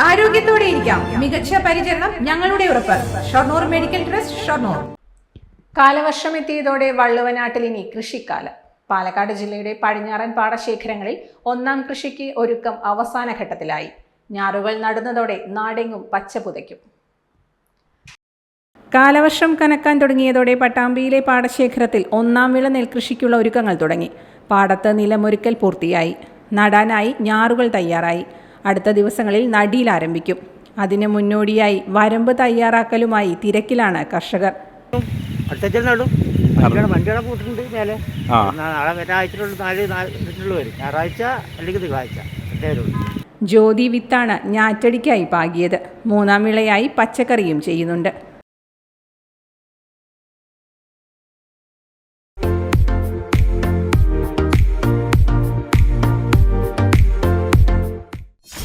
ആരോഗ്യത്തോടെ ഇരിക്കാം. മികച്ച പരിചരണം ഞങ്ങളുടെ ഉറപ്പ്. Shoranur medical trust Shoranur. കാലവർഷം എത്തിയതോടെ വള്ളുവനാട്ടിൽ ഇനി കൃഷിക്കാലം. പാലക്കാട് ജില്ലയുടെ പടിഞ്ഞാറൻ പാടശേഖരങ്ങളിൽ ഒന്നാം കൃഷിക്ക് ഒരുക്കം അവസാന ഘട്ടത്തിലായി. ഞാറുകൾ നടുന്നതോടെ നാടെങ്ങും പച്ച പുതയ്ക്കും. കാലവർഷം കനക്കാൻ തുടങ്ങിയതോടെ പട്ടാമ്പിയിലെ പാടശേഖരത്തിൽ ഒന്നാം വിള നെൽകൃഷിക്കുള്ള ഒരുക്കങ്ങൾ തുടങ്ങി. പാടത്ത് നിലമൊരുക്കൽ പൂർത്തിയായി. നടാനായി ഞാറുകൾ തയ്യാറായി. അടുത്ത ദിവസങ്ങളിൽ നടിയിൽ ആരംഭിക്കും. അതിന് മുന്നോടിയായി വരമ്പ് തയ്യാറാക്കലുമായി തിരക്കിലാണ് കർഷകർ. വണ്ടിയുടെ കൂട്ടുണ്ട് മേലെ. നാളെ നാല് നാല് വരും. ഞായറാഴ്ച അല്ലെങ്കിൽ തിങ്കളാഴ്ച. രണ്ടേരുള്ളൂ ജ്യോതി വിത്താണ് ഞാറ്റടിക്കായി പാകിയത്. മൂന്നാം വിളയായി പച്ചക്കറിയും ചെയ്യുന്നുണ്ട്.